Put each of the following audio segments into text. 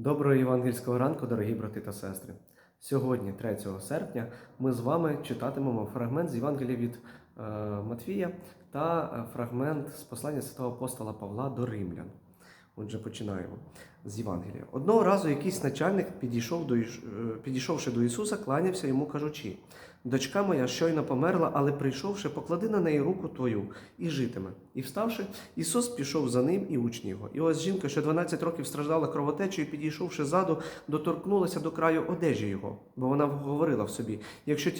Доброго євангельського ранку, дорогі брати та сестри. Сьогодні, 3 серпня, ми з вами читатимемо фрагмент з Євангелія від е, Матвія та е, фрагмент з послання святого апостола Павла до римлян. Отже, починаємо з Євангелія. Одного разу якийсь начальник, підійшов до, е, підійшовши до Ісуса, кланявся йому, кажучи: Дочка моя щойно померла, але прийшовши, поклади на неї руку твою і житиме. І вставши, Ісус пішов за ним і учні його. І ось жінка, що 12 років страждала кровотечею, підійшовши ззаду, доторкнулася до краю одежі його, бо вона говорила в собі: якщо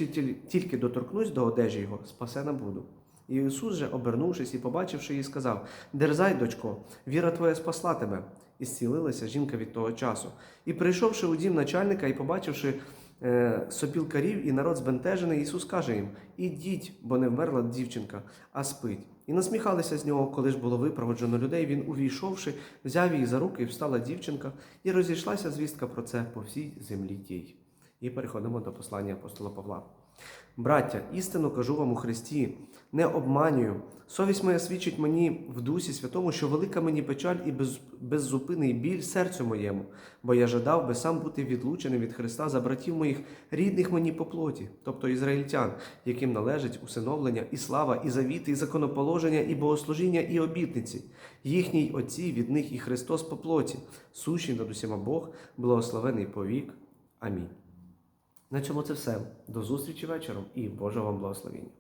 тільки, доторкнусь до одежі його, спасена буду. І Ісус же, обернувшись і побачивши її, сказав: Дерзай, дочко, віра твоя спасла тебе. І зцілилася жінка від того часу. І прийшовши у дім начальника і побачивши е, сопілкарів і народ збентежений, Ісус каже їм: Ідіть, бо не вмерла дівчинка, а спить. І насміхалися з нього, коли ж було випроводжено людей. Він, увійшовши, взяв її за руки, і встала дівчинка, і розійшлася звістка про це по всій землі тій. І переходимо до послання апостола Павла. Браття, істину кажу вам у Христі, не обманюю. Совість моя свідчить мені в Дусі Святому, що велика мені печаль і без, беззупинний біль серцю моєму, бо я жадав би сам бути відлучений від Христа за братів моїх рідних мені по плоті, тобто ізраїльтян, яким належить усиновлення, і слава, і завіти, і законоположення, і богослужіння, і обітниці. Їхній отці від них і Христос по плоті, сущий над усіма Бог, благословений повік. Амінь. На цьому це все. До зустрічі вечором і Божого вам благословення.